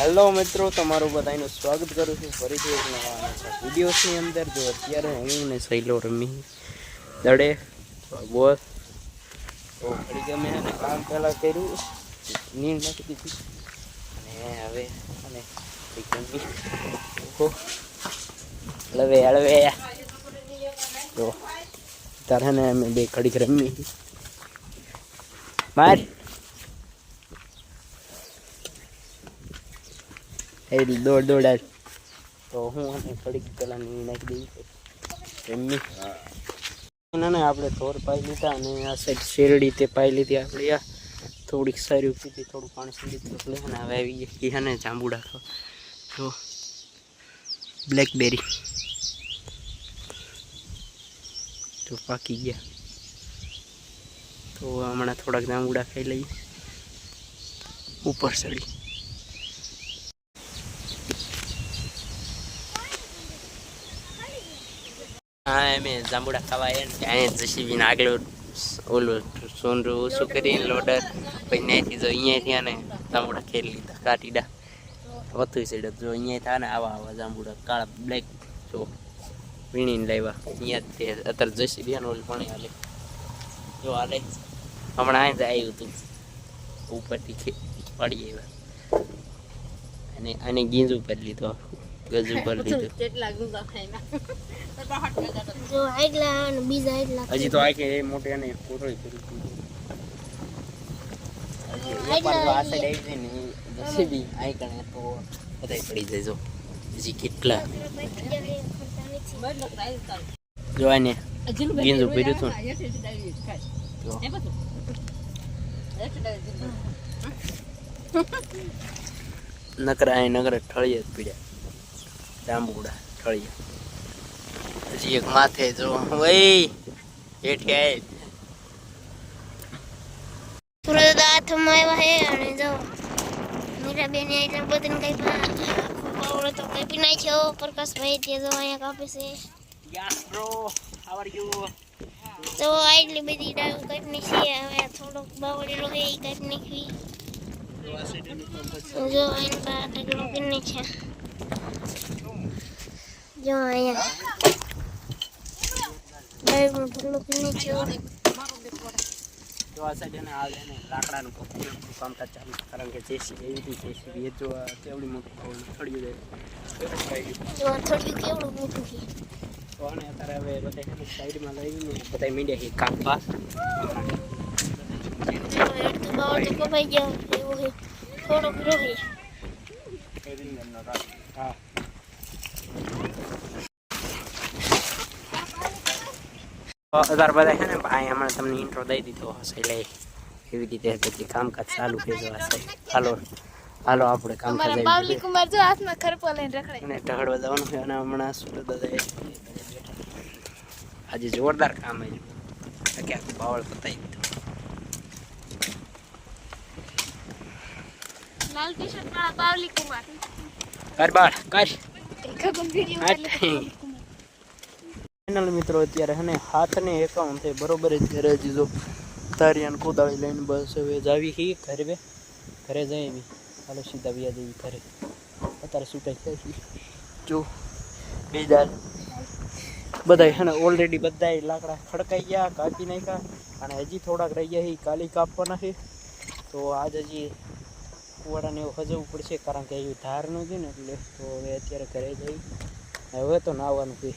Hello મિત્રો, તમારું બધાનું સ્વાગત કરું છું ફરીથી એક નવા વિડીયોની અંદર. જો અત્યારે હું ને સહેલો રમી દડે બોલ. તો ઘડી ગમે અને કામ પહેલાં કર્યું. નીંદ નાખી દીધી અને હવે અને હળવે હળવે. જો. તારે ને અમે બે ઘડીક રમી. માર. એ દોડ દોડાડ તો હું આને થોડીક પેલા નાખી દઈ એમની? ના ના આપણે થોર પાઈ લીધા અને આ સાઈડ શેરડી તે પાઈ લીધી આપણે. આ થોડીક સારી પીધી થોડું પાણી સુધી એટલે અને હવે આવી ગઈ. અને જાંબુડા ખાવા જો. બ્લેકબેરી તો પાકી ગયા. તો હમણાં થોડાક જાંબુડા ખાઈ લઈએ. ઉપર ચડી. હા, એમે જાંબુડા ખાવા એ અહીંયા જસીબીને આગળ ઓલું સોનરું ઓછું કરીને લોડર, પછી ત્યાંથી જો અહીંયા થયા ને જાંબુડા ખેરી લીધા, કાટીડા. વધુ સાઈડ જો અહીંયા થયા ને આવા આવા જાંબુડા, કાળા બ્લેક જો વીણીને લાવ્યા. અહીંયા તે અત્યારે જસીબી આનું ઓલું પાણી હાલે. જો હાલે. હમણાં અહીં જ આવ્યું હતું ઉપરથી પડી આવ્યા. અને આને ગીંજ ઉપર લીધો. ગજ ઉપર લીધું જો આટલા અને બીજા આટલા હજી તો આખી એ મોટી અને કોથળી કરી દીધી. હજી એકવાર જો આ side આવી જાય ને એ જસીબી આઈ તો બધાય પડી જાય જો. હજી કેટલા. જો આને ગીંજુ કર્યું હતું ને. જો. નકરા નકરા ઠળીએ જ પીડ્યા. જાંબુડા ઠળિયા. પછી એક માથે જો વઈ હેઠે આય. સુરત હાથમાં આવ્યા હે અને જો મીરાબેન આટલા બધાને કઈ પાવડો તો કાપી નાખ્યો પ્રકાશભાઈ તે જો અહીંયા કાપે છે. Yes bro how are you તો આટલી બધી ડાળ કાપી છે હવે થોડોક બાવળેલો હે એ કાપી નાખવી. જો અહીં પા કરી નાખ્યા. જો અહીંયા. ડાળનો ઢગલો કરી નાખ્યો તો આ સાઈડ એને હાલ એને લાકડાનું કામકાજ ચાલુ. કારણ કે જેસીબી એવી હતી જેસીબી એ જો કેવડી મોટી થળિયું જાય જો કેવડું મોટું છે. તો આને અત્યારે હવે બધા એને સાઈડમાં લઈને બધા મીડિયા છે કાપવા જો અડધું બાવળ તો કપાઈ ગયા. એવું છે થોડોક રહે. હા. અત્યારે બધા છે ને ભાઈ હમણાં તમને ઇન્ટ્રો દઈ દીધો હશે એટલે એવી રીતે પછી કામકાજ ચાલુ થઈ જવા છે હાલો હાલો આપણે કામ બાવલી કુમાર જો હાથમાં ખરપો લઈને રખડે. અને ટહડવા જવાનું છે અને હમણાં સુરત દાદા આજે જોરદાર કામ આવ્યું કે આખું બાવળ પતાવી દીધું. લાલ ટી શર્ટ વાળા બાવલી કુમાર. કર બાળ કર. ખગન વિડિયો ફાઇનલ મિત્રો, અત્યારે હને હાથને એકાઉન્ટ થાય બરોબર અત્યારે હજી જ તારિયાન કોદાળી લઈને બસ હવે જાવી હી, ઘરે બે, ઘરે જઈ એવી હાલો, સીધા વ્યા જેવી ઘરે. અત્યારે સુટાઈ થાય છે જો, બીજા બધાય હે ઓલરેડી બધાય લાકડા ખડકાઈ ગયા, કાપી નાખ્યા, અને હજી થોડાક રહી ગયા કાલી કાપવાના છે તો આજ હજી કુવાડાને એવું હજવું પડશે, કારણ કે એ ધારનું છે ને એટલે તો હવે અત્યારે ઘરે જઈ હવે તો નાવાનું છે.